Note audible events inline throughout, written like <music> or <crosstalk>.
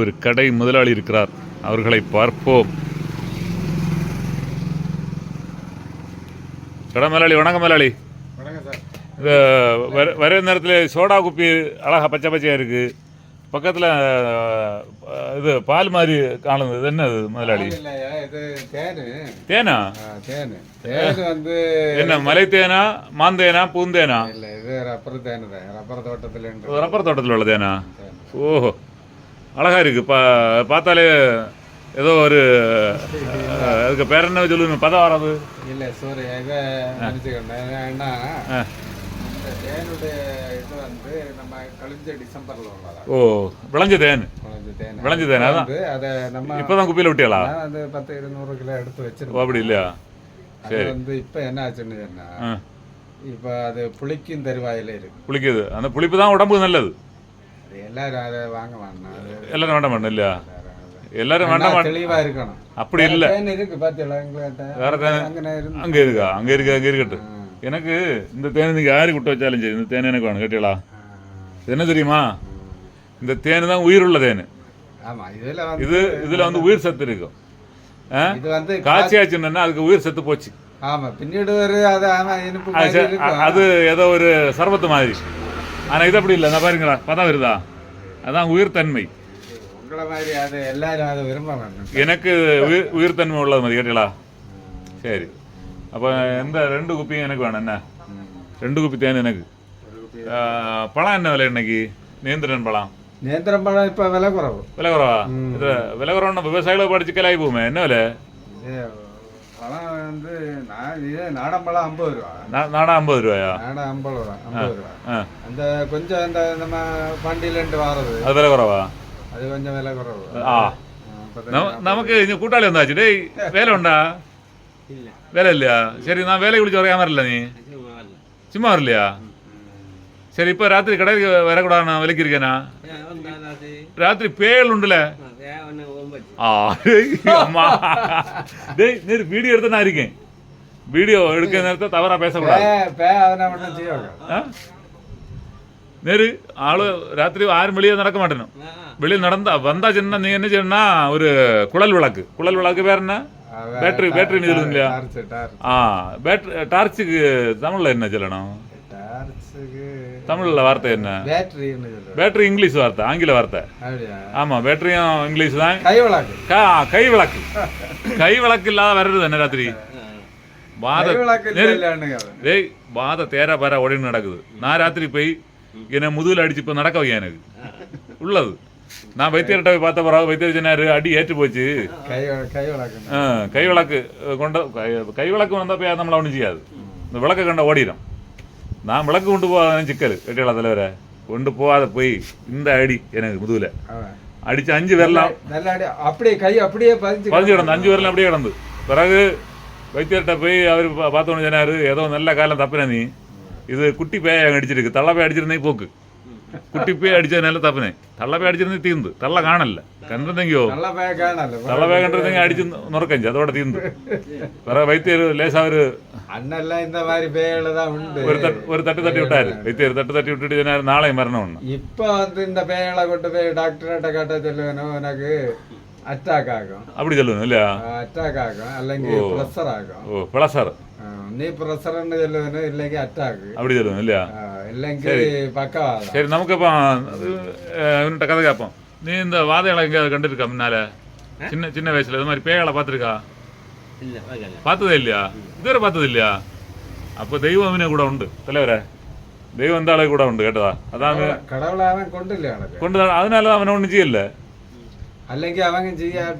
ஒரு கடை முதலாளி இருக்கிறார். அவர்களை பார்ப்போம். கடை முதலாளி வணக்கம் முதலாளி. இந்த வர வர நேரத்தில் சோடா குப்பி அழகா பச்சை பச்சையாக இருக்குது பக்கத்தில் இது பால் மாதிரி காணுது. இது என்ன இது முதலாளி? தேனு. தேனா? வந்து என்ன மலை தேனா மாந்தேனா பூந்தேனா? இல்ல இது ரப்பர் தேனு ரப்பர் தோட்டத்துல ரப்பர் தோட்டத்தில் உள்ள தேனு. ஓஹோ. அழகா இருக்கு. பா பார்த்தாலே ஏதோ ஒரு அதுக்கு பேர் என்ன சொல்லுங்க? பதம் வராது இல்ல சூரிய இதை. இந்த தேனுடைய இது வந்து நம்ம கழிஞ்ச டிசம்பர்ல உள்ளதா? ஓ விளைஞ்ச தேன். விளைஞ்ச தேன். அதான் அதை நம்ம இப்போதான் குப்பையில் விட்டியாளா? நான் வந்து பத்து இருநூறு கிலோ எடுத்து வச்சிருக்கோம் அப்படி இல்லையா? அது வந்து இப்ப என்ன ஆச்சுன்னு சொன்னா இப்ப அது புளிக்கும் தருவாயில இருக்கு. புளிக்குது. அந்த புளிப்பு தான் உடம்புக்கு நல்லது. அது எல்லாரும் அதை வாங்க வேண்டாம் எல்லாரும் வேண்டாம் வேண்டாம் இல்லையா? எல்லாரும் வேண்டாம் தெளிவா இருக்கணும். அப்படி இல்லை. இருக்கு பாத்தீங்களா வேற அங்கே இருக்கா? அங்கே இருக்கு? அங்கே இருக்கட்டும். எனக்கு இந்த தேன் நீங்கள் யாரு விட்டு வச்சாலும் சரி இந்த தேன் எனக்கு வேணும் கேட்டீங்களா? என்ன தெரியுமா? இந்த தேன் தான் உயிர் உள்ள தேன் இது இதில் வந்து உயிர் சத்து இருக்கும் ஆ? இது வந்து காய்ச்சியாச்சுன்னா அதுக்கு உயிர் சத்து போச்சு. ஆமா பின்னாடி ஒரு அது ஏதோ ஒரு சர்பத்து மாதிரி. ஆனால் இது அப்படி இல்லை. நான் பாருங்களா. பதம் வருதா? அதான் உயிர் தன்மை உங்களை மாதிரி அது எல்லாரும் அதை விரும்ப வேணும் எனக்கு உயிர் உயிர் தன்மை உள்ளது மாதிரி கேட்டீங்களா? சரி. அப்போ எந்த ரெண்டு குப்பியும் எனக்கு வேணும். என்ன? ரெண்டு குப்பி தேன் எனக்கு. பழம் என்ன விலை இன்னைக்கு? நேந்திரன் பழம். நேந்திரம் பழம் இப்ப விலை குறவு. விலை குறவா? இது விலை குறவுன்னா விவசாயிகளை படிச்சு கிளாகி போமே என்ன விலை? பழம் வந்து நான் இது நாடன் பழம் ஐம்பது ரூபா. நாடா ஐம்பது ரூபாயா? நாடன் ஐம்பது ரூபா ஐம்பது ரூபா. அந்த கொஞ்சம் இந்த நம்ம வண்டியில இருந்து வாரது. அது விலை குறவா? அது கொஞ்சம் விலை குறவு. ஆ. நமக்கு இங்க கூட்டாளி வந்தாச்சு. டேய் வேலை உண்டா? வேலை இல்லையா? சரி நான் வேலை குளிச்சு வரையாம வரல நீ. சும்மா வரலையா? சரி இப்போ ராத்திரி கடைக்கு வரக்கூடாது நான் விலைக்கு இருக்கேனா ராத்திரி பேயல் உண்டுல. <laughs> அம்மா. டேய் நேரு வீடியோ எடுத்து நான் இருக்கேன். வீடியோ எடுக்க நேரத்தை தவறா பேசக்கூடாது? நேரு ஆளு ராத்திரி ஆறு மணியே நடக்க மாட்டேனும் வெளியில் நடந்தா வந்தாச்சுன்னா நீங்க என்ன செய்யணும்னா ஒரு குழல் விளக்கு. குழல் விளக்கு பேர் என்ன? பேட்டரி பேட்டரி இல்லையா? ஆ பேட்டரி டார்ச்சுக்கு தமிழ்ல என்ன சொல்லணும்? தமிழ்ல வார்த்தை என்ன? சொல்லுவேன் பேட்டரி இங்கிலீஷ் வார்த்தை ஆங்கில வார்த்தை. அப்படியா? ஆமா பேட்டரியும் இங்கிலீஷ் தான். கை விளக்கு. கா- விளக்கு. கை விளக்கு இல்லாத வர்றது என்ன ராத்திரி? வாத டேய் வாத தேரா பாரா ஓடின்னு நடக்குது. நான் ராத்திரி போய் என்னை முதுகில் அடிச்சு இப்போ நடக்க வைக்க எனக்கு. உள்ளது. நான் வைத்தியர்கிட்ட போய் பார்த்த பிறகு வைத்தியர் சொன்னாரு அடி ஏற்று போச்சு. கை விளக்கு. கொண்ட கை விளக்கு வந்தால் போய் நம்மளை ஒன்றும் செய்யாது. இந்த விளக்கை கண்ட ஓடிடும் நான் விளக்கு கொண்டு போகாத சிக்கல் வெட்டியாள தலைவரை. கொண்டு போகாத போய். இந்த அடி எனக்கு முதுகில். அடிச்சு அஞ்சு வரலாம். அப்படியே கை அப்படியே பதிஞ்சு பதிஞ்சு கிடந்து. அஞ்சு வரலாம் அப்படியே கிடந்து. பிறகு வைத்தியர்கிட்ட போய் அவர் பார்த்தோன்னு சொன்னாரு ஏதோ நல்ல காலம் தப்புன நீ. இது குட்டி பேய அடிச்சிருக்கு. தள்ள பேய் அடிச்சிருந்தே போக்கு. தப்புனே தள்ள பேய் அடிச்சிருந்தே தீர்ந்து தள்ள காணல கண்டிருந்தீங்கோ நல்ல பய காணல தள்ள பேய் கண்டிருந்தீங்க அடிச்சு நுறக்கஞ்சு அதோட தீர்ந்து பிறகு வைத்தியர் லேசா ஒரு அண்ணெல்லாம் இந்த மாதிரி பேயில தான் உண்டு ஒரு தட்டு ஒரு தட்டு தட்டி விட்டாரு வைத்தியர் தட்டு தட்டி விட்டுட்டு சொன்னாரு நாளை மரணம் ஒன்று இப்ப வந்து இந்த பேயலை கொண்டு போய் டாக்டர்கிட்ட காட்ட சொல்லுவேனும் எனக்கு அட்டாக் ஆகும் அப்படி சொல்லணும் இல்லையா அட்டாக் ஆகும் അല്ലെങ്കിൽ ப்ரெஷர் ஆகும் ஓ பிளசார் ആ, നീ പ്രഷറിന് ചെല്ലുവന് ഇല്ലെങ്കിൽ അറ്റാക്ക് அப்படி சொல்லணும் இல்லையா ഇല്ലെങ്കിൽ പക്കവാദം சரி நமக்கு அப்போ இவன்கிட்ட கதை கேட்போம் நீ இந்த வாதைகளை எங்கேயாவது கண்டிருக்கா முன்னால சின்ன சின்ன வயசுல இது மாதிரி பேய்களை பார்த்துருக்கா பார்த்ததே இல்லையா இதுவரை பார்த்தது இல்லையா அப்போ தெய்வம் அவனே கூட உண்டு தலைவரே தெய்வம் இந்த ஆளு கூட உண்டு கேட்டதா அதான் കടവുളെ അവൻ കൊണ്ടില്ല അവനക്ക് கொண்டு தான் அதனால தான் அவனை ஒன்றும் செய்யல അല്ലെങ്കിൽ അവൻ ചെയ്യ <laughs>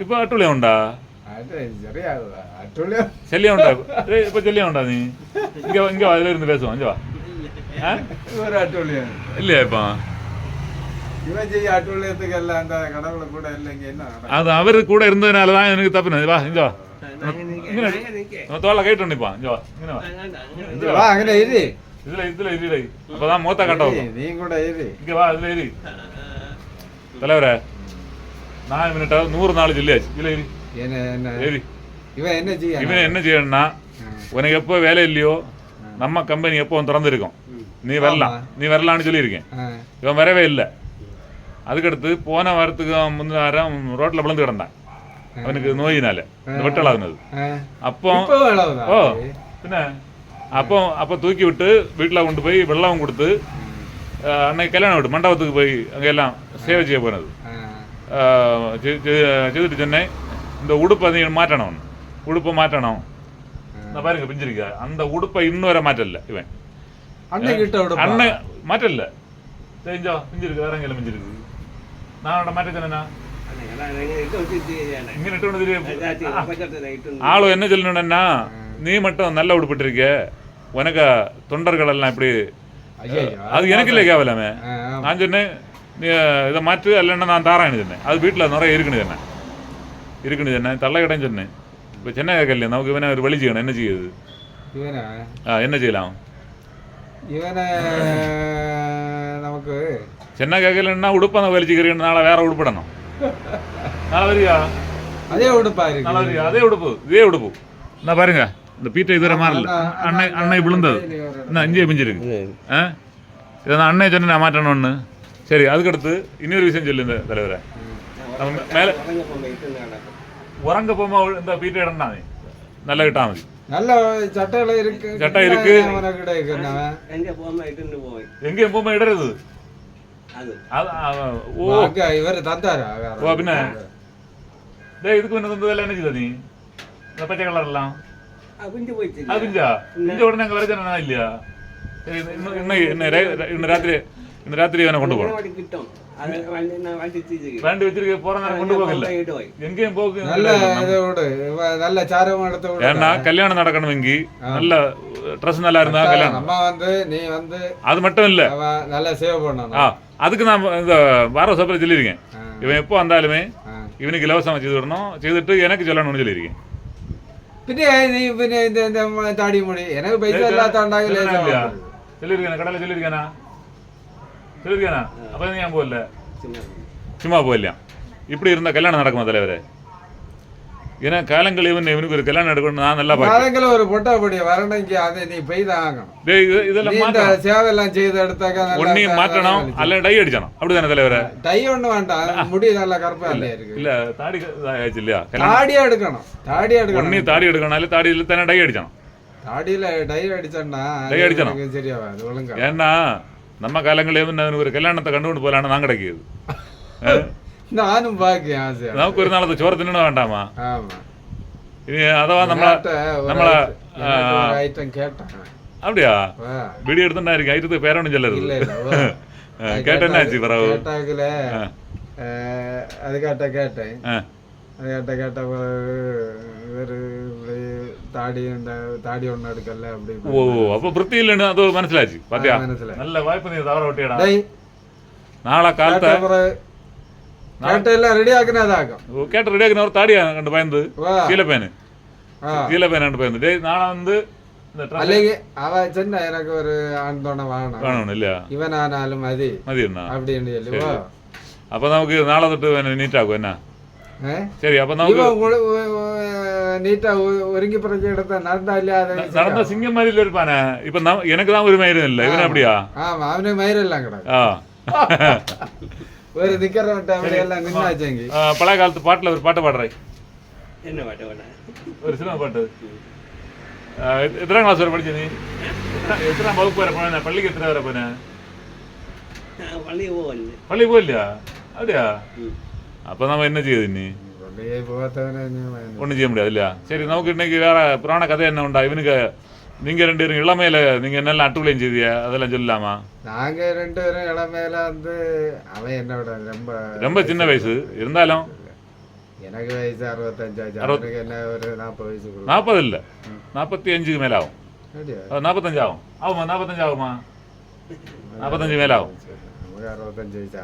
ഇപ്പൊ അട്ടുള്ളി ഉണ്ടാ നീ? അത് അവർ കൂടെ ഇരുന്നതിനാലതാ എനിക്ക് തപ്പിന് വാ തോള കേട്ടുണ്ടിപ്പാ ഇങ്ങനെ വാ. இதுல இதுல இரு அப்பதான் மூத்த கட்டவும் நீ கூட இரு இங்க வா இதுல இரு தலைவரே நான் மினிட்டாவது நூறு நாள் ஜில்லியாச்சு இதுல இரு இரு இவன் என்ன செய்ய இவன் என்ன செய்யணும்னா உனக்கு எப்போ வேலை இல்லையோ நம்ம கம்பெனி எப்போ திறந்துருக்கோம். நீ வரலாம். நீ வரலான்னு சொல்லியிருக்கேன். இவன் வரவே இல்லை. அதுக்கடுத்து போன வாரத்துக்கு முந்தின வாரம் ரோட்டில் விழுந்து கிடந்தான். அவனுக்கு நோயினால. வெட்டலாதுனது அப்போ ஓ என்ன அப்போ அப்போ தூக்கி விட்டு வீட்டில் கொண்டு போய் வெள்ளம் கொடுத்து அன்னைக்கு கல்யாணம் வீடு மண்டபத்துக்கு போய் அங்கே எல்லாம் சேவை செய்ய போனது செய்துட்டு சொன்னேன் இந்த உடுப்பை நீ மாற்றணும் உடுப்பை மாற்றணும் இந்த பாருங்க பிஞ்சிருக்க அந்த உடுப்பை இன்னும் வரை மாற்றல இவன் அண்ணன் மாற்றல தெரிஞ்சோ பிஞ்சிருக்கு வேற எங்கேயும் பிஞ்சிருக்கு நான் மாற்ற சொன்னேன்னா ஆளும் என்ன சொல்லணும்னா நீ மட்டும் நல்ல உடுப்பிட்டிருக்க உனக்கு தொண்டர்கள் எல்லாம் இப்படி அது எனக்கு இல்லை கேவலமே. நான் சொன்னேன் இதை மாற்று இல்லைன்னா நான் தாரேன்னு சொன்னேன். அது வீட்டில் நிறைய இருக்குன்னு சொன்னேன். இருக்குன்னு சொன்னேன் தள்ள கடைன்னு சொன்னேன். இப்போ சென்னை கேட்கல நமக்கு இவனை ஒரு வழி செய்யணும். என்ன செய்யுது இவனை? ஆ என்ன செய்யலாம்? இவனை நமக்கு? சென்னை கேட்கலன்னா உடுப்பை அந்த வலிச்சுக்கிறீங்க நாளை வேற உடுப்பிடணும். <laughs> நாளை வரியா? அதே உடுப்பா நாளை இருக்கு வரியா? அதே உடுப்பு. இதே உடுப்பு. நான் பாருங்க. இந்த பீட்டை இதுவரை மாறல. அன்னை அன்னை விழுந்தது. என்ன இங்கே பிஞ்சிருக்கு. ஆ? இதை நான் அன்னை சொன்ன நான் மாற்றணும்னு சரி அதுக்கடுத்து இன்னொரு விஷயம் சொல்லு இந்த தலைவரை. நம்ம மேலே உறங்க போமா இந்த பீட்டை இடம்னா நல்லா கிட்டா மதி நல்ல சட்டையில இருக்கு. சட்டை இருக்கு. எங்கேயும் போமா இடறது ஓ. இவர் தந்தாரா ஓ பின்ன? டேய் இதுக்கு என்ன தந்ததெல்லாம் என்ன செய்த நீ இந்த பச்சை கலர் எல்லாம் அது பிஞ்சா பிஞ்ச உடனே அங்கே வரைச்சா இல்லையா சரி இன்னும் இன்னும் இன்னும் இன்னும் ராத்திரி இந்த ராத்திரி வேணா கொண்டு போகணும் வேண்டி வச்சிருக்க போற நேரம் கொண்டு போகல எங்கேயும் போக்கு நல்ல இதோட இவ- நல்ல சாரம் எடுத்து விடு. ஏன்னா கல்யாணம் நடக்கணும் இங்கி நல்ல ட்ரெஸ் நல்லா இருந்தா கல்யாணம் நம்ம வந்து நீ வந்து அது மட்டும் இல்ல நல்லா சேவ் பண்ணணும் அதுக்கு நான் இந்த வார சபையில் சொல்லியிருக்கேன் இவன் எப்போ வந்தாலுமே. இவனுக்கு இலவசமாக செய்து விடணும் செய்துட்டு எனக்கு சொல்லணும்னு சொல்லியிருக்கேன் പിന്നെ നീ പിന്നെ இந்த இந்த ம- தாடி முடி எனக்கு பைசா இல்லாத்தாண்டாக லேசா இல்லையா வாங்குது. சொல்லியிருக்கேன் கடையில் சொல்லியிருக்கேனா சொல்லியிருக்கேனா அப்போ நீ ஏன் போகல சும்மா போகலையா இப்படி இருந்தால் கல்யாணம் நடக்குமா தலைவரே ஏன்னா காலங்கள் இவன் இவனுக்கு ஒரு கல்யாணம் நடக்கணும் நான் நல்லா காலங்கள் ஒரு பொட்டை அப்படி வரணும் இங்கே அதை நீ பெய் தான் ஆகணும். இதெல்லாம் மாற்ற சேவெல்லாம் செய்து எடுத்தாக்க ஒன்னையும் மாற்றணும் அல்ல டை அடிச்சணும் அப்படிதானே தலைவர? டை ஒன்று வேண்டாம். முடி நல்லா கருப்பா இருக்கு. இல்ல தாடி ஆயிடுச்சு இல்லையா? தாடியா எடுக்கணும். தாடி எடுக்கணும். ஒன்னே தாடி எடுக்கணும்னால தாடியில தானே டை அடிச்சணும் தாடியில டை அடிச்சோம்னா டை அடிச்சணும் சரியாவா? ஒழுங்கா. ஏன்னா நம்ம காலங்களில் ஒரு கல்யாணத்தை கண்டுகொண்டு போகலான்னு நான் கிடைக்கிது. <laughs> நானும் பாக்கேன் ஆசை நமக்கு ஒரு நாளத்து சோறு தின்னு வேண்டாமா ஆமா இது அதவா நம்ம நம்மள ஐட்டம் கேட்டேன் அப்படியா வீடியோ எடுத்துனா இருக்கு ஐட்டத்துக்கு பேர் ஒன்றும் சொல்லது கேட்டேன்னா ஆச்சு பரவு கேட்டாக்கல அதுக்காட்ட கேட்டேன் அதுக்காட்ட கேட்ட வேறு தாடி தாடி ஒன்று எடுக்கல அப்படி ஓ அப்போ பிருத்தி இல்லைன்னு அது மனசிலாச்சு பாத்தியா நல்ல வாய்ப்பு நீ தவற விட்டியடா நாளா காலத்தை கேட்ட பிறகு கேட்ட எல்லாம் ரெடி ஆக்குனதாக்கும் கேட்ட ரெடியாக ஒரு தாடியா கண்டு பயந்து வா கீழே பேனு ஆ. கீழே பேனு கண்டு பயந்து டேய் நாளை வந்து இந்த dress അല്ലെങ്കിൽ അവ ചെന്ന എനക്ക് ഒരു ആൺതുണ വേണം வேணும் இல்லையா ഇവനാനാലും മതി மதியம்ண்ணா அப்படின்னு சொல்லுவோ அப்போ நமக்கு நாளை தொட்டு நீட்டாகும் என்ன ഏ சரி அப்போ நமக்கு இவன் நீட்டா ஒருங்கி பிறகு எடுத்த நடந்தா இல்லாத நடந்த சிங்கம் மாதிரி இல்ல இருப்பானே இப்ப நம்ம எனக்கு தான் ஒரு மயிரும் இல்லை இவன் அப்படியா ஆமா அவனு மயிரெல்லாம் கிடக்கு ஆ ஒரு டைம்ல எல்லாம் நின்னாச்சேங்கி பழைய காலத்து பாட்டுல ஒரு பாட்டு பாடுறேன் என்ன பாட்டு பாட ஒரு சினிமா பாட்டு எத்தனாம் கிளாஸ் வரை படிச்ச நீ? எத்தனை- எத்தனாம் வகுப்பு வர போன? பள்ளிக்கு எத்தனை வர போன பள்ளி போகல பள்ளி போகலையா? அப்படியா? அப்ப நம்ம என்ன செய்யுது நீ. ஒண்ணும் செய்ய முடியாது இல்லையா? சரி நமக்கு இன்னைக்கு வேற புராண கதை என்ன உண்டா? இவனுக்கு நீங்க ரெண்டு பேரும் இளமையில நீங்க என்னெல்லாம் அட்டுவிளையும் செய்திய? அதெல்லாம் சொல்லலாமா? நாங்க ரெண்டு பேரும் இளமையில வந்து அவன் என்னோட ரொம்ப ரொம்ப சின்ன வயசு. இருந்தாலும் எனக்கு வயசு அறுபத்தஞ்சாச்சு அவனுக்கு என்ன ஒரு நாற்பது வயசுக்குள்ள நாற்பது இல்ல. நாற்பத்தி அஞ்சுக்கு மேல ஆகும்? அது நாற்பத்தஞ்சு ஆகும் ஆகுமா நாற்பத்தஞ்சு ஆகுமா நாற்பத்தஞ்சு மேல ஆகும் அறுபத்தஞ்சு வயசு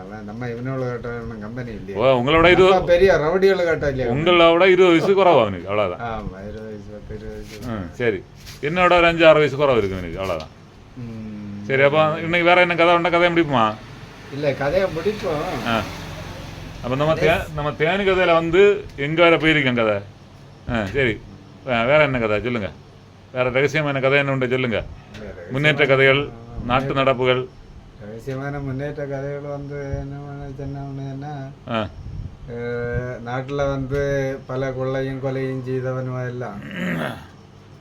உங்களோட இது பெரிய ரவுடிகள் உங்களோட இருபது வயசு குறவு அவனுக்கு. வயசு வயசு. ம் சரி. என்னோட ஒரு அஞ்சு ஆறு வயசு குறவு இருக்கு எனக்கு அவ்வளவுதான். ம். சரி அப்போ இன்னைக்கு வேற என்ன கதை உண்டா கதையை முடிப்புமா? இல்ல கதையை முடிப்போம். ஆ. அப்போ நம்ம தே நம்ம தேனி கதையில் வந்து எங்கே வேற போயிருக்கேன் கதை? ஆ சரி. வேற என்ன கதை? சொல்லுங்க. வேற ரகசியமான கதை என்ன உண்டு? சொல்லுங்க. முன்னேற்ற கதைகள் நாட்டு நடப்புகள். ரகசியமான முன்னேற்ற கதைகள் வந்து என்ன ஆ. நாட்டில் வந்து பல கொள்ளையும் கொலையும் செய்தவனும் எல்லாம்.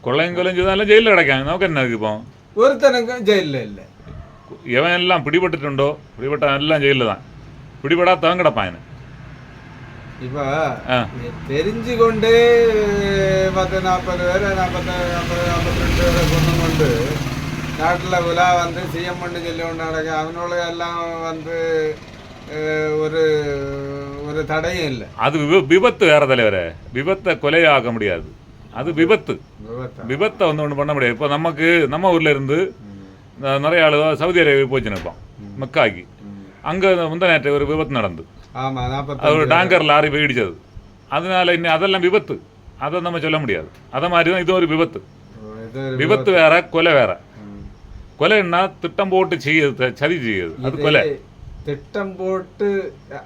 கொள்ளையும் கொலையும் ചെയ്താലും ജയിലിൽ കിടക്കാം നമുക്ക് എന്നാ ഇപ്പൊ ஒருத்தனுக்கும் ஜெயிலில் இல்லை எவன் எல்லாம் பிடிபட்டுட்டுண்டோ பிடிபட்டவன் எல்லாம் ஜெயிலில் தான் பிடிபடாதவன் கிடப்பான் அவன். இப்போ ஆ தெரிஞ்சு கொண்டு பத்து நாற்பது பேர் நாற்பத்தி நாற்பது நாற்பத்தி ரெண்டு பேரை கொண்டு கொண்டு நாட்டில் விழா வந்து சிஎம் பண்ணி சொல்லி கொண்டு நடக்க அவனோட எல்லாம் வந்து அஹ், ஒரு ஒரு தடையும் இல்லை அது விப- விபத்து வேற தலைவரே விபத்தை கொலையாக்க முடியாது அது விபத்து. விபத்தா? வந்து ஒன்றும் பண்ண முடியாது. இப்போ நமக்கு நம்ம ஊர்ல இருந்து நிறைய ஆளு சவுதி அரேபியா போச்சு நிற்போம் மெக்காக்கி. அங்கே முந்த நேற்று ஒரு விபத்து நடந்து. அது ஒரு டாங்கர் லாரி போய் இடிச்சது அதனால இன்னும் அதெல்லாம் விபத்து. அதை நம்ம சொல்ல முடியாது. அதை மாதிரி தான் இது ஒரு விபத்து விபத்து. வேற கொலை வேற. கொலைன்னா திட்டம் போட்டு செய்யுது சதி செய்யுது அது கொலை. திட்டம் போட்டு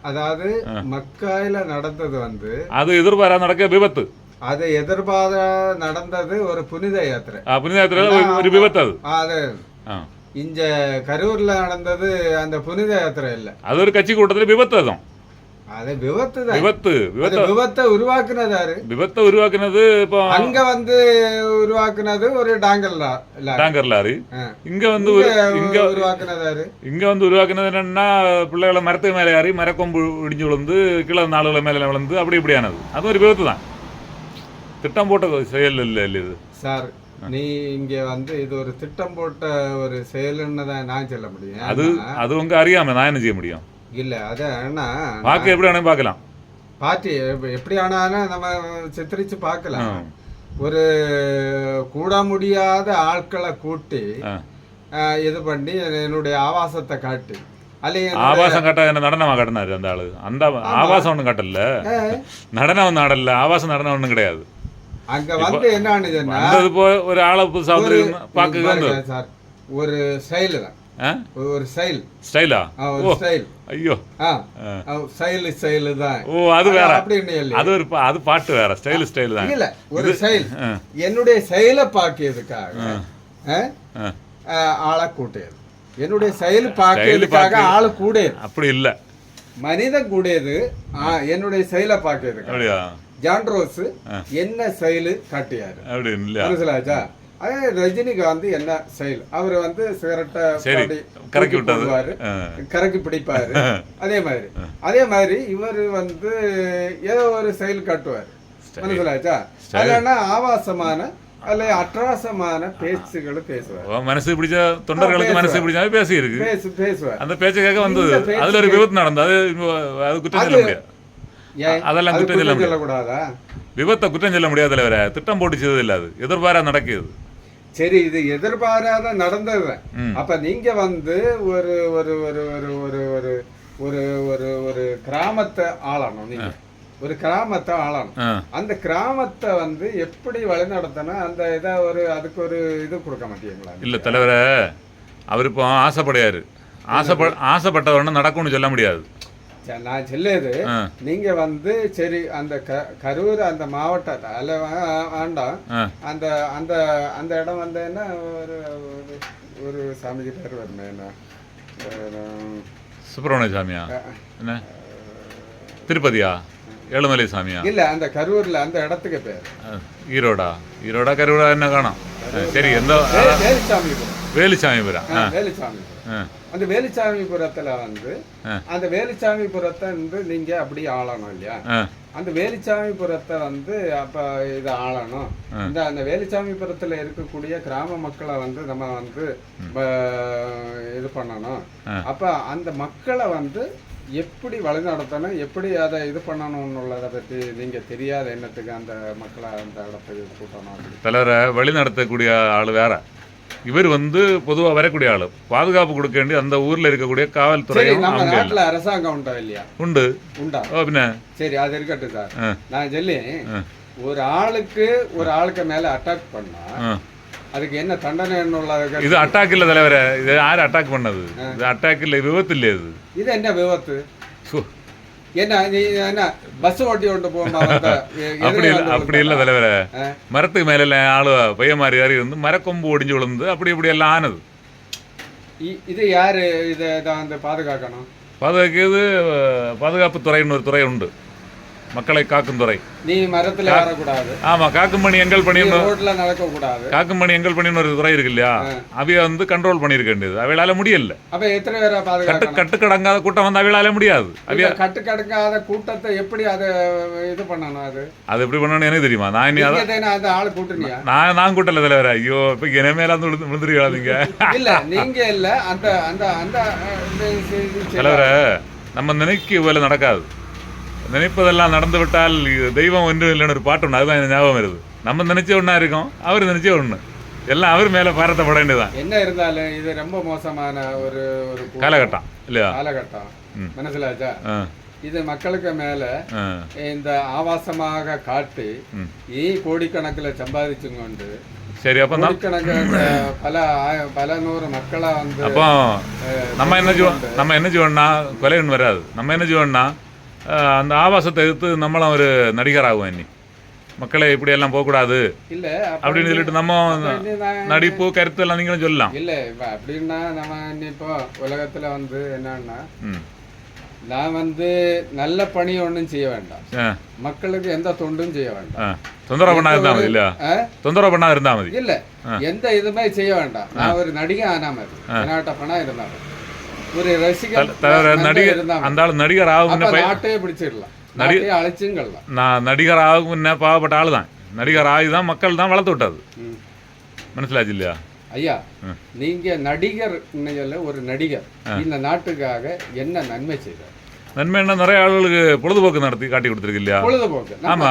அதாவது மக்காயில நடந்தது வந்து அது எதிர்பாராத நடக்க விபத்து. அது എതിർപാത நடந்தது ஒரு புனித യാത്ര புனித യാത്ര ഒരു വിപത്ത് അതെ ഇഞ്ച കരൂരിൽ നടന്നത് അന്ത പുനിത യാത്ര അല്ല അതൊരു കച്ചി കൂട്ടത്തിൽ വിപത്ത് அது விபத்து தான். விபத்து விபத்து. விபத்தை உருவாக்குனதாரு விபத்தை உருவாக்குனது இப்போ அங்க வந்து உருவாக்குனது ஒரு டாங்கர் டாங்கர் லாரி. இங்க வந்து இங்க உருவாக்குனதாரு இங்க வந்து உருவாக்குனது என்னன்னா பிள்ளைகளை மரத்துக்கு மேல ஏறி மரக்கொம்பு இடிஞ்சு விழுந்து கீழே நாளுகளை மேலே விழுந்து அப்படி இப்படியானது. அது ஒரு விபத்து தான். திட்டம் போட்ட செயல் இல்லை இல்லை இது. சார் நீ இங்க வந்து இது ஒரு திட்டம் போட்ட ஒரு செயல்னு தான் நான் சொல்ல முடியும். அது அது உங்க அறியாம நான் என்ன செய்ய முடியும்? இல்ல அது ஏன்னா பார்க்க எப்படி வேணும் பார்க்கலாம். பார்ட்டி எப்ப- எப்படி ஆனாலும் நம்ம சித்தரிச்சு பார்க்கலாம். ஒரு கூட முடியாத ஆட்களை கூட்டி இது பண்ணி என்னுடைய ஆவாசத்தை காட்டி. ஆபாசம் காட்ட என்ன நடனமா காட்டினாரு அந்த ஆளு? அந்த ஆபாசம் ஒன்றும் காட்டல. நடனம் ஒன்றும் ஆடல ஆபாசம் நடனம் ஒன்றும் கிடையாது. அங்க வந்து என்ன ஆனதுன்னா வந்தது போ ஒரு ஆளை புதுசா வந்து பார்க்க வந்து பாருங்க சார் ஒரு தான். ஆ? ஒரு ஸ்டைல் ஸ்டைலா ஒரு ஸ்டைல் ஐயோ. ஸ்டைல் ஸ்டைல் தான். ஓ அது வேற. அப்படின்னு அது ஒரு அது பாட்டு வேற. ஸ்டைல் ஸ்டைல் தான். இல்ல ஒரு ஸ்டைல். என்னுடைய செயலை. ஆ, ஆளை கூட்டியது. என்னுடைய செயல் பாக்கியதுக்காக ஆளு கூடியது. அப்படி இல்ல. மனிதன் கூடியது என்னுடைய செயலை அப்படியா? ஜான்ரோஸ் என்ன செயல் காட்டியாரு. அப்படி இல்லையா மனசிலாச்சா அதே ரஜினிகாந்த் என்ன செயல்? அவர் வந்து சிகரெட்டை கறக்கி ஆ. கறக்கி பிடிப்பாரு. அதே மாதிரி. அதே மாதிரி இவர் வந்து ஏதோ ஒரு செயல் காட்டுவார். மனசிலாச்சா அதுல ஆபாசமான அல்ல அட்ராசமான பேச்சுகள் பேசுவார். மனசு பிடிச்ச தொண்டர்களுக்கு மனசு பிடிச்ச பேசி இருக்கு பேசு பேசுவார். அந்த பேச்சை கேட்க வந்தது. அதுல ஒரு விபத்து நடந்தது. அது குற்றம் சொல்ல முடியாது. அதெல்லாம் அது குற்றம் சொல்ல முடியாது. விபத்தை குற்றம் சொல்ல முடியாது தலைவர. திட்டம் போட்டு செய்தது இல்ல அது. எதிர்பாரா நடக்குது சரி இது எதிர்பாராத நடந்தது. அப்ப நீங்க வந்து ஒரு ஒரு ஒரு ஒரு ஒரு ஒரு ஒரு ஒரு ஒரு கிராமத்தை ஆளணும் நீங்க. ஒரு கிராமத்தை ஆளணும். அந்த கிராமத்தை வந்து எப்படி வழிநடத்தணும்? அந்த இதை ஒரு அதுக்கு ஒரு இது கொடுக்க மாட்டீங்களா? இல்ல தலைவர அவர் இப்போ ஆசைப்படையாரு. ஆசைப்ப ஆசைப்பட்டவன நடக்கும்னு சொல்ல முடியாது. நான் சொல்லியது. நீங்க வந்து சரி அந்த கரூர் அந்த மாவட்டத்தை அல்ல வே- வேண்டாம். அந்த அந்த அந்த இடம் வந்து என்ன ஒரு ஒரு- சாமிஜி பேர் வருமே என்ன? சுப்பிரமணிய சாமியா என்ன? திருப்பதியா? ஏழுமலை சாமியா இல்ல அந்த கரூர்ல அந்த இடத்துக்கு பேர். ஈரோடா? ஈரோடா கருவடா என்ன காணும்? சரி எந்த வே- வேலுச்சாமிபுரம். வேலுசாமிபுரம் அந்த வேலுச்சாமிபுரத்துல வந்து. அந்த வேலுச்சாமிபுரத்தை வந்து நீங்க அப்படி ஆளணும் இல்லையா? அந்த வேலுச்சாமிபுரத்தை வந்து அப்ப இது ஆளணும். இந்த அந்த வேலுச்சாமிபுரத்துல இருக்கக்கூடிய கிராம மக்களை வந்து நம்ம வந்து இது பண்ணணும். அப்ப அந்த மக்களை வந்து எப்படி வழிநடத்தணும் எப்படி அதை இது பண்ணணும்னுள்ளதை பத்தி நீங்க தெரியாத எண்ணத்துக்கு அந்த மக்களை அந்த இடத்துக்கு கூட்டணும். தலைவரை வழி நடத்தக்கூடிய ஆள் வேற. இவர் வந்து பொதுவா வரக்கூடிய ஆளு. பாதுகாப்பு கொடுக்க வேண்டிய அந்த ஊர்ல இருக்கக்கூடிய காவல்துறையும் நம்ம. நாட்டுல அரசாங்கம் உண்டா இல்லையா? உண்டு. உண்டா? ஓ பின்ன? சரி அது இருக்கட்டும் சார். நான் சொல்லி. ஒரு ஆளுக்கு ஒரு ஆளுக்கு மேல அட்டாக் பண்ணா. அதுக்கு என்ன தண்டனை என்னுள்ள இது அட்டாக் இல்ல தலைவரை. இது யாரு அட்டாக் பண்ணது? இது அட்டாக் இல்ல விபத்து இல்ல இது? இது என்ன விபத்து? என்ன நீ என்ன பஸ் ஓட்டி கொண்டு போகும்பா வந்த? <laughs> எ- எதிரே அப்படி இல்ல அப்படி இல்ல தலைவரை. மரத்துக்கு மேல ஆளு பையன் மாதிரி ஏறி இருந்து மரக்கொம்பு ஒடிஞ்சு விழுந்து அப்படி இப்படி எல்லாம் ஆனது. இது யாரு? இதை வந்து பாதுகாக்கணும். பாதுகாக்கிறது பாதுகாப்பு துறைன்னு ஒரு துறை உண்டு. மக்களை காக்கும் துறை. நீ மரத்துல ஏறக்கூடாது. ஆமா காக்கும் பணி எங்கள் ரோட்ல நடக்க கூடாது காக்கும் பணி எங்கள் பணின்னு ஒரு துறை இருக்கு இல்லையா? அவைய வந்து கண்ட்ரோல் பண்ணிருக்க வேண்டியது. அவையால முடியல. அப்ப எத்தனை பேரை கட்டு கட்டுக்கடங்காத கூட்டம் வந்து அவையால முடியாது. அவைய இந்த கட்டுக்கடுக்காத கூட்டத்தை எப்படி அதை இது பண்ணணும் அது? அது எப்படி பண்ணணும்னு எனக்கு தெரியுமா? நான் இனி அந்த ஆளு கூட்டுனியா? நான் நான் கூட்டல தலைவர். ஐயோ இப்ப இனிமேல வந்து விழுந்து விழுந்துருக்கா நீங்க இல்ல நீங்க இல்ல. அந்த அந்த அந்த. தலைவரை நம்ம நினைக்க போல நடக்காது. நினைப்பதெல்லாம் நடந்து விட்டால் இது தெய்வம் ஒன்றும் இல்லைன்னு ஒரு பாட்டு ஒன்று அதுதான் ஞாபகம் வருது. நம்ம நினைச்ச ஒன்றா இருக்கும் அவர் நினைச்ச ஒன்று எல்லாம் அவர் மேலே பாரத்தை பட வேண்டியதுதான். என்ன இருந்தாலும் இது ரொம்ப மோசமான ஒரு ஒரு கூட்டம். காலகட்டம் இல்லையா? காலகட்டம். மனசிலாச்சா? இது மக்களுக்கு மேல இந்த ஆபாசமாக காட்டி. ஈ கோடிக்கணக்கில் சம்பாதிச்சும் கொண்டு சரி அப்போ பல பல நூறு மக்களை வந்து அப்போ நம்ம என்ன நம்ம என்ன செய்வோம்னா கொலைன்னு வராது. நம்ம என்ன செய்வோம்னா அந்த ஆபாசத்தை எதிர்த்து நம்மளும் ஒரு நடிகர் ஆகுவோம் இன்னி மக்களை இப்படி எல்லாம் போகக்கூடாது. இல்ல அப்ப அப்படின்னு சொல்லிட்டு நம்ம இனி நடிப்பு கருத்து எல்லாம் நீங்களும் சொல்லலாம். இல்ல இப்ப அப்படின்னா நம்ம இனி இப்போ உலகத்துல வந்து என்னன்னா நான் வந்து நல்ல பணி ஒண்ணும் செய்ய வேண்டாம். மக்களுக்கு எந்த தொண்டும் செய்ய வேண்டாம். தொந்தரவு பண்ணா இருந்தா மதி இல்லையா? ஆ? தொந்தரவு பண்ணா இருந்தா மதி. இல்ல எந்த இதுமே செய்ய வேண்டாம். நான் ஒரு நடிகை ஆனா மாதிரி பணம் இருந்தா. ஒரு ரசிகர் நண்பன் நடிகர். அந்த ஆள் நடிகர் ஆகும் நாட்டையே பிடிச்சிடலாம். நாட்டையே அழைச்சுங்கலாம். நான் நடிகர் ஆகும் என்ன பாவப்பட்ட ஆள் தான். நடிகர் ஆகி தான் மக்கள் தான் வளர்த்து விட்டது. மனசிலாச்சு இல்லையா? ஐயா. நீங்க நடிகர் ஒரு நடிகர். இந்த நாட்டுக்காக என்ன நன்மை செய்தார்? நன்மை என்ன நிறைய ஆளுகளுக்கு பொழுதுபோக்கு நடத்தி காட்டி கொடுத்துருக்கு இல்லையா? பொழுதுபோக்கு. ஆமா.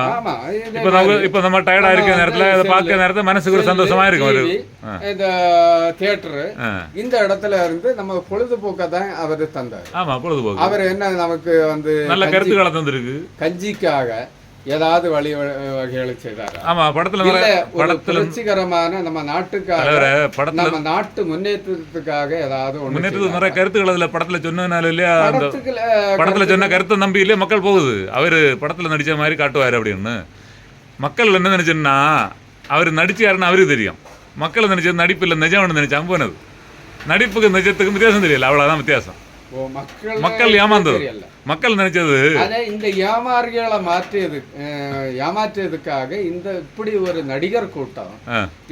இப்போ நம்ம இப்போ நம்ம டயர்டா இருக்கிற நம்ம நேரத்துல இதை பார்க்க நேரத்துல மனசுக்கு ஒரு சந்தோஷமா இருக்கும் ஒரு. இந்த தியேட்டரு. இந்த இடத்துல இருந்து நம்ம பொழுதுபோக்க தான் அவர் தந்தார். ஆமா பொழுதுபோக்கு. அவர் என்ன நமக்கு வந்து நல்ல கருத்துக்களை தந்திருக்கு. கஞ்சிக்காக ஏதாவது வழி வகைகளை செய்தாரா? ஆமா படத்துல படத்துல புரட்சிகரமான நம்ம நாட்டுக்காக படத்துல நம்ம நாட்டு முன்னேற்றத்துக்காக ஏதாவது முன்னேற்றத்துக்கு நிறைய கருத்துக்கள் அதுல படத்துல சொன்னதுனால இல்லையா அந்த படத்துல சொன்ன கருத்தை நம்பி இல்லையா மக்கள் போகுது. அவரு படத்துல நடிச்ச மாதிரி காட்டுவாரு அப்படின்னு. மக்கள் என்ன நினைச்சுன்னா அவர் நடிச்சாருன்னு அவருக்கு தெரியும். மக்கள் நினைச்சது நடிப்பு இல்லை நிஜம்னு நினைச்சாங்க போனது. நடிப்புக்கு நிஜத்துக்கும் வித்தியாசம் தெரியல. அவ்வளவுதான் வித்தியாசம். மக்கள் ஏமாந்தது. மக்கள் நினைச்சது. இந்த ஏமாறுகளை மாற்றியது ஏமாற்றியதுக்காக இந்த இப்படி ஒரு நடிகர் கூட்டம்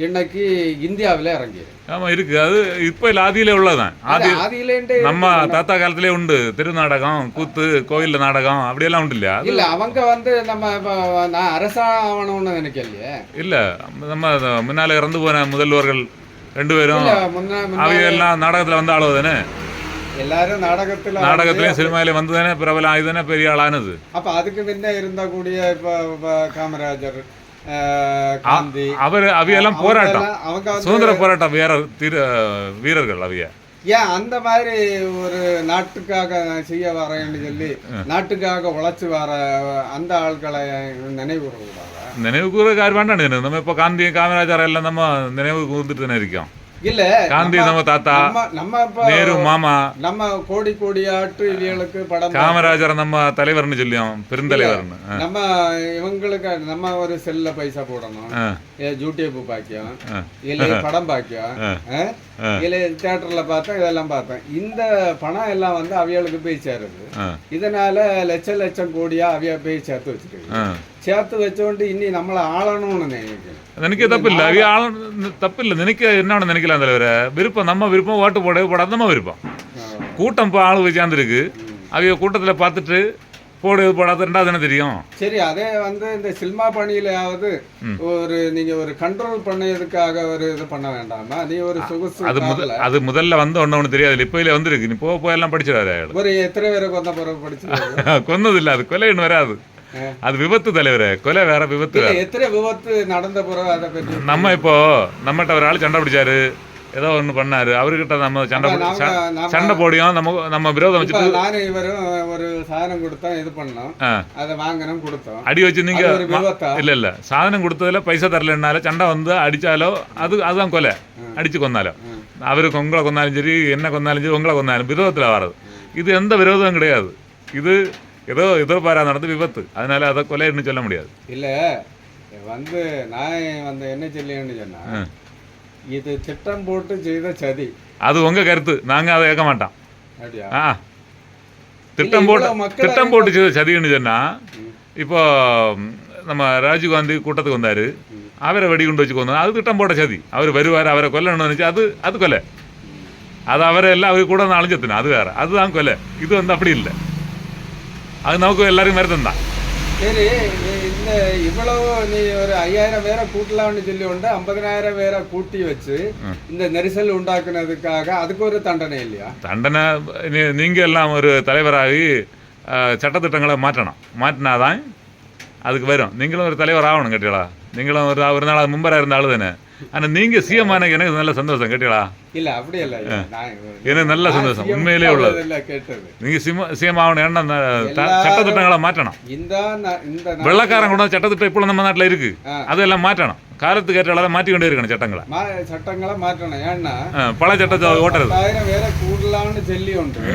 இன்னைக்கு இந்தியாவில இறங்கியிருக்கு. ஆமா இருக்கு. அது இப்ப இல்ல ஆதியிலே உள்ளதுதான் ஆதி நம்ம தாத்தா காலத்திலே உண்டு. தெரு நாடகம் கூத்து கோயில்ல நாடகம் அப்படியெல்லாம் உண்டு இல்லையா? இல்ல அவங்க வந்து நம்ம நான் அரசாங்கணும்னு நினைக்கலையே. இல்ல நம்ம முன்னால இறந்து போன முதல்வர்கள் ரெண்டு பேரும் அவங்க எல்லாம் நாடகத்துல வந்த தானே எல்லாரும் வந்து தானே பிரபலம் ஆயுதானே பெரிய ஆளானது அப்ப அதுக்கு முன்ன இருந்த கூடிய இப்ப இப்ப காமராஜர் அஹ், காந்தி அவர் அவையெல்லாம் போராட்டம் சுதந்திர போராட்டம் வீர தீர வீரர்கள் அவைய ஏன் அந்த மாதிரி ஒரு நாட்டுக்காக செய்ய வரேன்னு சொல்லி நாட்டுக்காக உழைச்சு வர அந்த ஆட்களை நினைவு நினைவு கூற கார் வேண்டாம் நம்ம இப்ப காந்தி காமராஜர் எல்லாம் நம்ம நினைவு கூர்ந்துட்டு தானே இருக்கோம் இல்ல காந்தி நம்ம தாத்தா நம்ம நேரு மாமா நம்ம கோடி கோடியாட்டு இவங்களுக்கு படம் காமராஜர் நம்ம தலைவர்னு சொல்லியோம் பெருந்தலைவர்னு. ஆ, நம்ம இவங்களுக்கு நம்ம ஒரு செல்ல பைசா போடணும். யூடியூப் பாக்கியம். இல்ல படம் பாக்கியம். இல்ல தியேட்டர்ல பார்த்தேன் இதெல்லாம் பார்த்தேன் இந்த பணம் எல்லாம் வந்து அவியலுக்கு போய் சேருது. இதனால லட்சம் லட்சம் கோடியா அவிய போய் சேர்த்து வச்சுருக்கு சேர்த்து வச்சோண்டு இனி நம்மளை ஆளணும்னு தப்பு இல்ல அவைய ஆளும் தப்பு இல்ல நினைக்க என்ன நினைக்கலாம் தலைவர விருப்பம் நம்ம விருப்பம் ஓட்டு போட போடாத நம்ம விருப்பம் கூட்டம் இப்போ ஆளு வச்சாந்துருக்கு அவைய கூட்டத்துல பார்த்துட்டு போடு போடாத ரெண்டாவது என்ன தெரியும் சரி அதே வந்து இந்த சினிமா பணியிலாவது. ஒரு நீங்க ஒரு கண்ட்ரோல் பண்ணதுக்காக ஒரு இது பண்ண வேண்டாமா நீ ஒரு சொகுசு அது முத கார்ல அது முதல்ல வந்த ஒண்ணு ஒண்ணு தெரியாது இப்ப இதுல வந்திருக்கு நீ போக போய் எல்லாம் படிச்சிடாரு அயாள் ஒரு எத்தனை பேரை கொந்த பிறகு படிச்சு கொன்னது இல்ல அது கொலைன்னு வராது அது விபத்து தலைவரே. கொலை வேற விபத்து எத்தனை விபத்து நடந்த பிறகு அதை பற்றி நம்ம இப்போ நம்மகிட்ட ஒரு ஆள் சண்டை பிடிச்சாரு. ஏதோ ஒண்ணு பண்ணாரு. அவர்கிட்ட நம்ம சண்டை சண்டை போடியும் நம்ம நம்ம விரோதம் வச்சுட்டு நானும் இவரும் ஒரு சாதனம் கொடுத்தோம் இது பண்ணோம். அதை வாங்கணும் கொடுத்தோம். அடி வச்சு நீங்க இல்ல இல்ல. சாதனம் கொடுத்ததுல பைசா தரலனால சண்டை வந்து அடிச்சாலோ அது அதுதான் கொலை. அடிச்சு ம். அவருக்கு உங்களை கொன்னாலும் சரி என்ன கொன்னாலும் சரி உங்களை கொன்னாலும் விரோதத்துல வர்றது. இது எந்த விரோதம் கிடையாது. இது ஏதோ எதிர்பாரா நடந்து விபத்து. அதனால அதை கொலைன்னு சொல்ல முடியாது. இல்ல வந்து நான் வந்து என்ன சொல்லியேன்னு சொன்னா. இது திட்டம் போட்டு செய்த சதி. அது உங்க கருத்து. நாங்க அதை கேட்க மாட்டோம். ஆ. திட்டம் போட்டு திட்டம் போட்டு செய்த சதின்னு சொன்னா இப்போ நம்ம ராஜீவ் காந்தி கூட்டத்துக்கு வந்தாரு. அவரை வெடிகுண்டு வச்சு கொண்டு அது திட்டம் போட்ட சதி. அவர் வருவார் அவரை கொல்லணும்னு நினைச்சு அது அது கொலை. அது அவரை எல்லாம் அவர் கூட அழிஞ்சத்துன அது வேற. அதுதான் கொலை. இது வந்து அப்படி இல்லை. அது நமக்கு எல்லாருக்கும் மருந்தம் தான் சரி நீ இந்த இவ்வளவு நீ ஒரு ஐயாயிரம் பேரை கூட்டலாம்னு சொல்லி உண்டு ஐம்பதனாயிரம் பேரை கூட்டி வச்சு இந்த நெரிசல் உண்டாக்குனதுக்காக அதுக்கு ஒரு தண்டனை இல்லையா? தண்டனை நீங்க எல்லாம் ஒரு தலைவராகி சட்டத்திட்டங்களை மாற்றணும். மாற்றினாதான் அதுக்கு வரும். நீங்களும் ஒரு தலைவர் ஆகணும் கேட்டீங்களா? நீங்களும் ஒரு ஒரு நாள் மும்பராக இருந்த ஆளு தானே? ஆனால் நீங்கள் சிஎம் ஆனக்கு எனக்கு நல்ல சந்தோஷம் கேட்டீங்களா? இல்ல அப்படி இல்ல எனக்கு நல்ல சந்தோஷம் உண்மையிலே உள்ளது. நீங்கள் சிஎம் சிஎம் ஆகணும் ஏன்னா சட்டத்திட்டங்களை மாற்றணும். இந்த வெள்ளக்காரன் வந்த சட்டத்திட்டம் இப்போ நம்ம நாட்டில் இருக்கு. அதெல்லாம் மாற்றணும். காலத்துக்கு ஏற்ற அளவு மாற்றி கொண்டே இருக்கணும் சட்டங்களை. சட்டங்களை மாற்றணும். ஏன்னா பல சட்டத்தை ஓட்டுறது. பத்தாயிரம் பேரை கூடலாம்னு சொல்லி உண்டு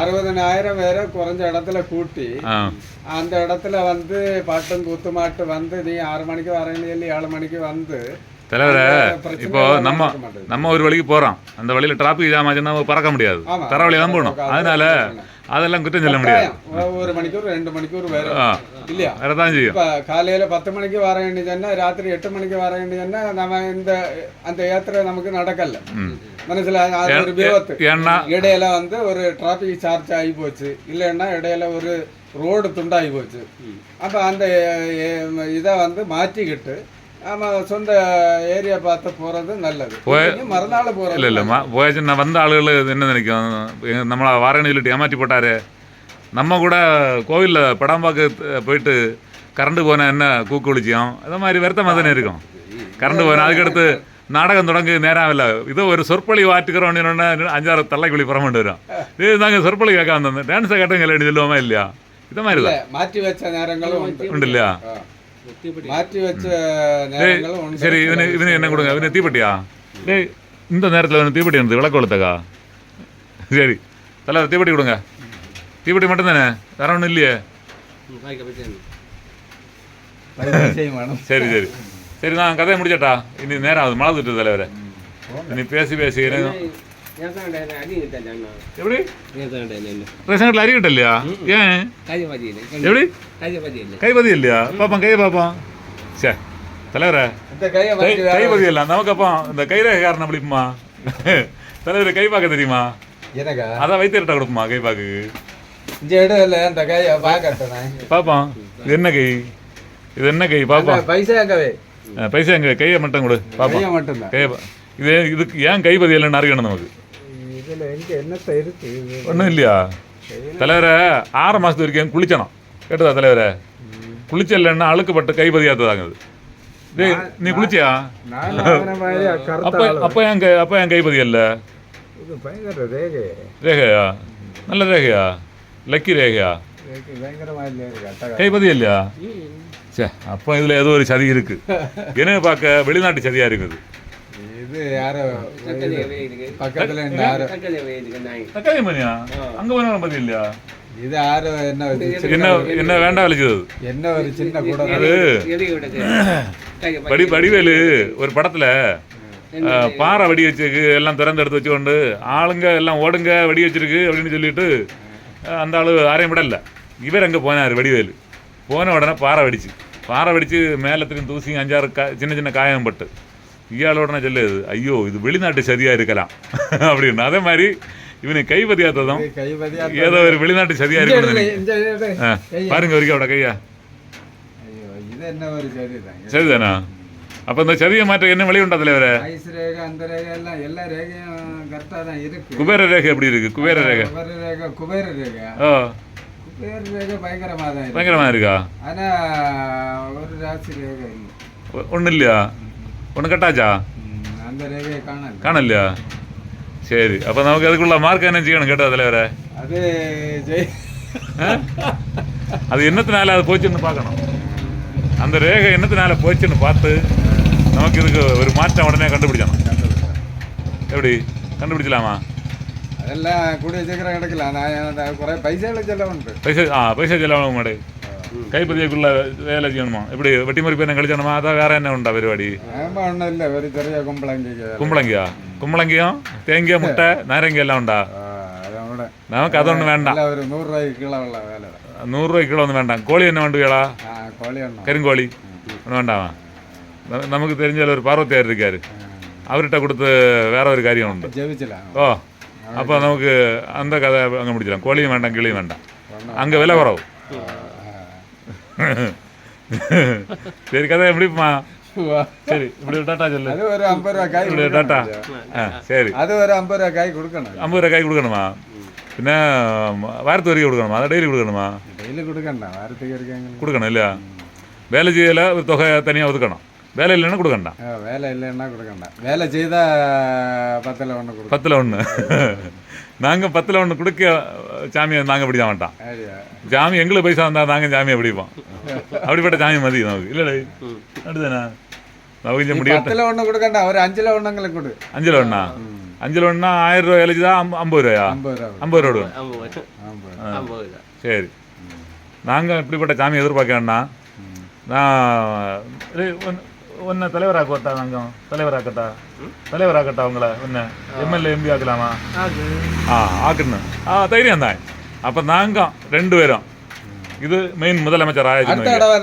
அறுபதனாயிரம் பேரை குறைஞ்ச இடத்துல கூட்டி அந்த இடத்துல வந்து பாட்டும் கூத்துமாட்டு வந்து நீ ஆறு மணிக்கு வரேன்னு சொல்லி ஏழு மணிக்கு வந்து தலைவரை இப்போ நம்ம. நம்ம ஒரு வழிக்கு போறோம். அந்த வழியில டிராபிக் ஜாம் ஆச்சுன்னா பறக்க முடியாது. தர வழியா தான் போகணும். அது அதனால. அதெல்லாம் குற்றம் சொல்ல முடியாது. ஒரு மணிக்கூர் ரெண்டு மணிக்கூர் ஆ. இல்லையா? வரதான் செய்யும். இப்ப காலையில பத்து மணிக்கு வர வேண்டியதுன்னா ராத்திரி எட்டு மணிக்கு வர வேண்டியதுன்னா நம்ம இந்த அந்த யாத்திரை நமக்கு நடக்கல. மனசுல அது ஒரு விபத்து. இடையில வந்து ஒரு டிராபிக் சார்ஜ் ஆகி போச்சு. இல்லைன்னா இடையில ஒரு ரோடு துண்டாகி போச்சு. அப்ப அந்த இதை வந்து மாற்றிக்கிட்டு நம்ம சொந்த ஏரியா பார்த்து போறது நல்லது. மறுநாள் போறது இல்ல இல்ல மா- போயாச்சு நான் வந்த ஆளுகள் என்ன நினைக்கும்? நம்மள வாரணி சொல்லிட்டு ஏமாற்றி போட்டாரு. நம்ம கூட கோவில்ல படம் பார்க்க போயிட்டு கரண்ட் போனா என்ன கூக்கு ஒழிச்சியும் அது மாதிரி வருத்தமாக தானே இருக்கும். கரண்ட் போனா அதுக்கடுத்து நாடகம் தொடங்கு நேரம் இல்லை இதோ ஒரு சொற்பொழி வாட்டுக்கிறோன்னு அஞ்சாறு தள்ளைக்குழி புறமண்டு வரும். இது நாங்கள் சொற்பொழி கேட்க வந்தோம் டான்ஸை கேட்டவங்க இல்லை சொல்லுவோமா இல்லையா? இது மாதிரி மாற்றி வச்ச நேரங்களும் உண்டு. இல்லையா. மாற்றி வச்ச சரி இவனு இவனு என்ன கொடுங்க இவனு தீப்பெட்டியா? டேய் இந்த நேரத்தில் இவனு தீப்பெட்டி வந்து விளக்கு கொளுத்தக்கா சரி தலைவர் தீப்பெட்டி கொடுங்க. தீப்பெட்டி மட்டும் தானே வேற ஒன்றும் இல்லையே. சரி சரி. சரி நான் கதையை முடிச்சட்டா? இனி நேரம் ஆகுது மழை திட்டு தலைவரே. இனி பேசி பேசி பற்றி இல்லை எப்படி காய்க்க பற்றி இல்லை கைப்பதி இல்லையா பாப்போம் கையை பார்ப்போம் சே தலைவரே இந்த கையை கை மாற்றி வேற கைப்பதி இல்லை நமக்கு அப்போ இந்த கைரேகாரன் அப்படிமா தலைவர் கை பார்க்க தெரியுமா எனக்கா அதான் வைத்தியர்கிட்ட கொடுப்போமா கை பாக்கு இந்த கையை இது என்ன கை இது என்ன கை பாப்போம் பைசா எங்கவே பைசா எங்க கையை மட்டும் கொடு பாப்போம் கையை இது இதுக்கு ஏன் கைப்பதி இல்லைன்னு அறியணும் நமக்கு இதுல எங்க என்னத்த இருக்கு ஒன்றும் இல்லையா? தலைவரை ஆறு மாசத்து வரைக்கும் குளிச்சணும். கேட்டுதா தலைவரே? குளிச்சல்லைன்னா அழுக்குப்பட்டு கைப்பதியாத்ததாங்க அது. டேய் நீ குளிச்சியா? <laughs> அப்ப அப்ப என் கை அப்ப என் கைப்பதி இல்ல ரேகையா? நல்ல ரேகையா? லக்கி ரேகையா? கைப்பதி இல்லையா? சே அப்போ இதுல ஏதோ ஒரு சதி இருக்கு. <laughs> என்ன பார்க்க வெளிநாட்டு சதியா இருக்குது. இது யாரோ பக்கத்துல இந்த யாரோ தக்காளி மணியா? அங்க போன பத்தி இல்லையா? இது யாரோ என்ன என்ன என்ன வேண்டாம் விளைச்சது? என்ன ஒரு சின்ன கூட அது <clears throat> படி வடிவேலு ஒரு படத்துல பாறை வெடி வச்சிருக்கு எல்லாம் திறந்து எடுத்து வச்சுக்கொண்டு ஆளுங்க எல்லாம் ஓடுங்க வெடி வச்சிருக்கு அப்படின்னு சொல்லிட்டு அந்த ஆளு யாரையும் விடல. இவர் அங்கே போனார் வடிவேலு. போன உடனே பாறை வெடிச்சு. பாறை வெடிச்சு மேலத்துலையும் தூசி அஞ்சாறு கா சின்ன சின்ன காயம் பட்டு. இயாள் உடனே சொல்லுது ஐயோ இது வெளிநாட்டு சதியா இருக்கலாம். <laughs> அப்படின்னு. அதே மாதிரி இவனை கைப்பதியாத்ததும் கை பதியா ஏதோ ஒரு வெளிநாட்டு இந்த இருக்கணும் பாருங்க வரைக்கும் அவட கையா. சரிதானா. அப்ப இந்த சதியை மாற்ற என்ன வழி உண்டா தலைவரே? குபேர ரேகை எப்படி இருக்கு? குபேர ரேகை. குபேர ரேகை ஓ. குபேர ரேகை பயங்கரமாக தான் இருக்கு. பயங்கரமா இருக்கா? ஆனா ஒரு ராசி ரேகை இல்லை. ஒ- ஒண்ணும் இல்லையா? ஒண்ணு கட்டாச்சா? காணலையா? சரி அப்ப நமக்கு அதுக்குள்ள மார்க் என்ன செய்யணும் கேட்டா தலைவரே? அது? அது என்னத்தினால அது போச்சுன்னு பார்க்கணும். அந்த ரேகை என்னத்தினால போச்சுன்னு பார்த்து நமக்கு இதுக்கு ஒரு மாற்றம் உடனே கண்டுபிடிச்சணும் எப்படி? கண்டுபிடிச்சலாமா அதெல்லாம் கூடிய சீக்கிரம் கிடைக்கலாம் நான் குறை பைசாவில் செல்ல உண்டு. பைசா ஆ பைசா செலவாக மாட்டே കൈപ്പതിയൊക്കെയുള്ള വേല ചെയ്യണമോ എപ്പടി വെട്ടിമുറിപ്പേനെ കളിച്ചണമോ അതാ വേറെ തന്നെ ഉണ്ടോ പരിപാടി കുമ്പളങ്കിയാ കുമ്പളങ്കിയോ തേങ്ങയോ മുട്ട നാരങ്ങ എല്ലാം ഉണ്ടാ നമുക്ക് അതൊന്നും വേണ്ട നൂറ് രൂപ കിലോ ഒന്നും വേണ്ട കോളി തന്നെ വേണ്ട കേളാ കരിങ്കോളി ഒന്നും വേണ്ടാവാ നമുക്ക് തെരഞ്ഞാൽ ഒരു പാർവത്തിയായിരിക്കാർ അവരിട്ട കൊടുത്ത് വേറെ ഒരു കാര്യമുണ്ട് ഓ അപ്പൊ നമുക്ക് അന്ത കഥ അങ്ങ് പിടിച്ചിടാം കോളിയും വേണ്ട കിളിയും വേണ്ട അങ്ങ് വില കുറവ് சரி கதை எப்படிப்பா சரி இப்படி டாட்டா சொல்லு. அது ஒரு ஐம்பது ரூபா காய் இப்படி டாட்டா. ஆ சரி. அது ஒரு ஐம்பது ரூபா காய் கொடுக்கணும். ஐம்பது ரூபா காய் கொடுக்கணுமா? പിന്നെ വാരത്ത് கொடுக்கணுமா? அதை டெய்லி கொடுக்கணுமா? டெய்லி ഡെയിലി കൊടുക്കണ്ട വാരത്തേക്ക് கொடுக்கணும். இல்லையா? வேலை செய்யல ஒரு തുക தனியாக ஒதுக்கணும். வேலை இல்லைன்னா கொடுக்கண்டா வேலை இல்லைன்னா கொடுக்கண்டா வேலை செய்தால் பத்தில் ஒன்று பத்தில் ஒன்று நாங்கள் பத்தில் ஒன்று கொடுக்க சாமியை நாங்கள் பிடிக்க மாட்டோம் சாமி எங்களுக்கு பைசா வந்தால் நாங்கள் சாமியை பிடிப்போம் <laughs> அப்படிப்பட்ட சாமி மதி நமக்கு. இல்லை அடுத்தண்ணா நமக்கு இங்கே முடியும் பத்தில் ஒன்று கொடுக்கண்டா ஒரு அஞ்சில் ஒன்றுங்களை கொடு. அஞ்சில் ஒன்றா அஞ்சில் ஒன்றா ஆயிரம் ரூபா இலைச்சு தான் ஐம்பது ரூபாயா? ஐம்பது ரூபா சரி. நாங்கள் இப்படிப்பட்ட சாமி எதிர்பார்க்கணும்னா நான் உன்னை தலைவராக்குவட்டா தங்கம்? தலைவராக்கட்டா தலைவராக்கட்டா உங்களை? உன்னை? MLA MP ஆக்கலாமா? ஆ ஆக்கணும் ஆ தைரியம் தான். அப்போ நாங்கள் ரெண்டு பேரும். இது மெயின் முதலமைச்சர்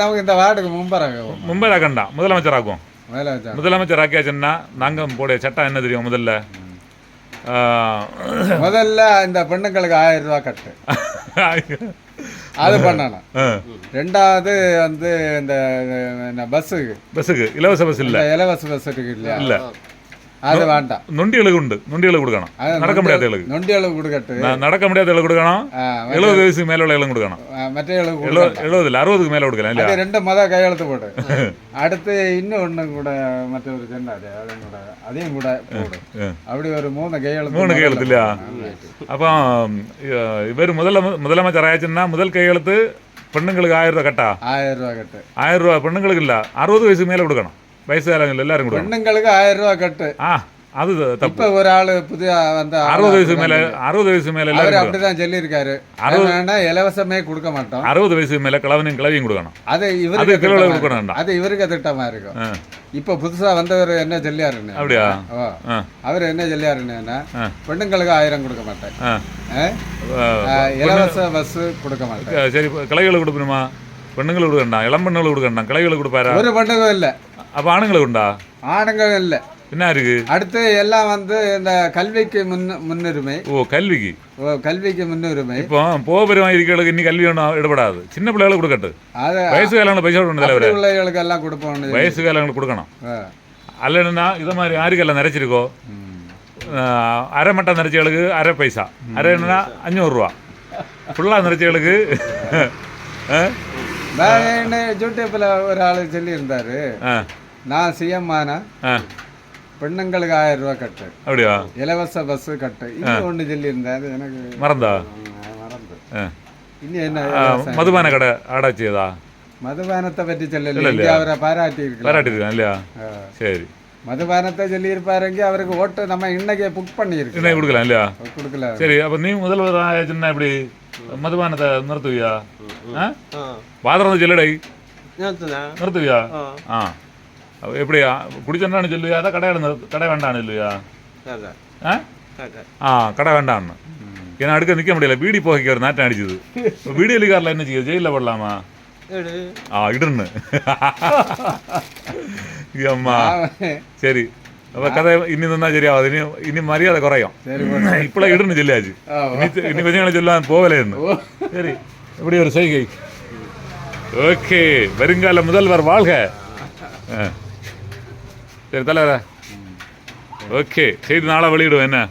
நமக்கு இந்த வார்டுக்கு மும்பராக மும்பராக்கண்டா முதலமைச்சர் ஆக்குவோம். முதலமைச்சர். ஆக்கியாச்சுன்னா நாங்கள் போடைய சட்டம் என்ன தெரியும் முதல்ல? முதல்ல இந்த பெண்ணுங்களுக்கு ஆயிரம் ரூபா கட்டு. அது பண்ணணும். ரெண்டாவது வந்து இந்த பஸ்ஸுக்கு பஸ்ஸுக்கு இலவச பஸ் இல்லை? இலவச பஸ் இருக்கு இல்லையா? இல்லை. அளவு கொடுக்கட்டு. ந- நடக்க முடியாதவர்களுக்கு கொடுக்கணும். ஆ, எழுபது வயசுக்கு மேல உள்ளவங்களும் கொடுக்கணும். ஆ, மற்ற அளவு எழுபது கொடுக்கணும். எழுபது இல்லை அறுபதுக்கு மேல கொடுக்கலாம் இல்லையா? அது ரெண்டு மொதல் கையெழுத்து போடு. <laughs> அடுத்து இன்னும் ஒன்றும் கூட மற்ற ஒரு சொன்னாரு. அதையும் கூட அதையும் கூட போடு. ஆ. அப்படி ஒரு மூணு கையெழுத்து மூணு கையெழுத்து இல்லையா? ஆமா. அப்போ இவர் முதல்ல முதலமைச்சர் ஆயாச்சுன்னா முதல் கையெழுத்து பெண்ணுங்களுக்கு ஆயிரம் ரூபாய் கட்டா? ஆயிரம் ரூபாய் கட்டு. ஆயிரம் ரூபாய் பெண்ணுங்களுக்கு இல்லை அறுபது வயசுக்கு மேல கொடுக்கணும். வயசு காலங்கள் எல்லாரும் கொடுக்கணும் பெண்ணுங்களுக்கு ஆயிரம் ரூபாய் கட்டு. ஆ அது தப்பு. இப்ப ஒரு ஆளு புதிய வந்த அறுபது அப்படிதான் மேல அறுபது வயசு மேல எல்லாரும். அப்படிதான் சொல்லியிருக்காரு. அறுபது- இலவசமே கொடுக்க மாட்டோம். அறுபது வயசுக்கு மேல கிழவனையும் கிளவியும் கொடுக்கணும். அது இவருக்கு திட்டமா கொடுக்கணும். அது இவருக்கு திட்டமா இருக்கும். இப்ப புதுசா வந்தவர் என்ன சொல்லியாருன்னு? அப்படியா? அவர் என்ன சொல்லியாருன்னா. பெண்ணுங்களுக்கு ஆயிரம் கொடுக்க மாட்டேன் இலவச பஸ் கொடுக்க மாட்டேன் சரி கிளைகளுக்கு கொடுக்கணுமா? பெண்ணுங்களுக்கு கொடுக்கண்டா இளம் பெண்ணுங்களுக்கு கொடுக்கண்டா கிளைகளுக்கு கொடுப்பாரா? ஒரு பெண்ணுக்கும் இல்ல. அப்ப ஆணுங்களுக்கு உண்டா? ஆணுங்களும் இல்ல. என்ன இருக்கு? அடுத்து எல்லாம் வந்து இந்த கல்விக்கு முன் முன்னுரிமை. ஓ கல்விக்கு? ஓ, கல்விக்கு முன்னுரிமை. இப்போ போபெருமா இருக்கிறவங்களுக்கு இன்னி கல்வி ஒன்றும் இடப்படாது. சின்ன பிள்ளைகளுக்கு கொடுக்கட்டு. அது வயசு காலங்களுக்கு பைசா கொடுக்கணும் தலைவர். அப்படி உள்ளவர்களுக்கு எல்லாம் கொடுப்போம் வயசு காலங்களுக்கு கொடுக்கணும். அல்லனா இதை மாதிரி ஆறுக்கெல்லாம் நிறைச்சிருக்கோ. ஆஹ், அரை மட்டம் நிறைச்சவளுக்கு அரை பைசா. அரை என்னன்னா அஞ்சூறுரூவா ஃபுல்லாக நிறைச்சவளுக்கு வேற யூடியூப்ல ஒரு ஆளு சொல்லியிருந்தாரு. நான் சிஎம் ஆனா பெண்ணுங்களுக்கு ஆயிரம் ரூபாய் கட்டு. அப்படியா? இலவச பஸ் கட்டு. இன்னும் ஒண்ணு சொல்லியிருந்தேன் அது எனக்கு மறந்தா? மறந்து. ஆ. இனி என்ன மதுபான கடை ஆடாச்சியதா? மதுபானத்தை பற்றி சொல்லல. அவரை பாராட்டி பாராட்டிருக்கேன் இல்லையா. சரி. மதுபானத்தை சொல்லியிருப்பாருங்க அவருக்கு ஓட்டு நம்ம இன்னைக்கு புக் பண்ணியிருக்கு இன்னைக்கு கொடுக்கலாம் இல்லையா? கொடுக்கல. சரி அப்போ நீ முதல்வர் ஆயாச்சுன்னா இப்படி மதுபானத்தை நிறுத்துவியா? ஆ? ஆ. பாத்திரம் சொல்லடை. நிறுத்துவியா? ஆ. ஆ. அப்ப எப்படி குடிச்சேன்னு சொல்லுவியா? அதான் கடை கடை வேண்டான்னு இல்லையா ஆ? கடை வேண்டான்னு ஏன்னா அடுக்க நிற்க முடியல. பீடி போகைக்கு ஒரு நாட்டம் அடிச்சது. <laughs> பீடி அலிகாரில் என்ன செய்யுது? ஜெயிலில் போடலாமா? ஆ இடுன்னு. அம்மா சரி. அப்போ கதை இனி தான் சரியாகுது. இனி இனி மரியாதை குறையும். இப்பெல்லாம் இடுன்னு சொல்லியாச்சு. ஆ, இனி தெ- இனி கொஞ்சம் நாள் சொல்லலாம் போகலேன்னு சரி. இப்படி ஒரு செய்கை? ஓகே. வருங்கால முதல்வர் வாழ்க. சரி தலைவர. ஓகே. செய்தி நாளை வெளியிடுவோம். என்ன.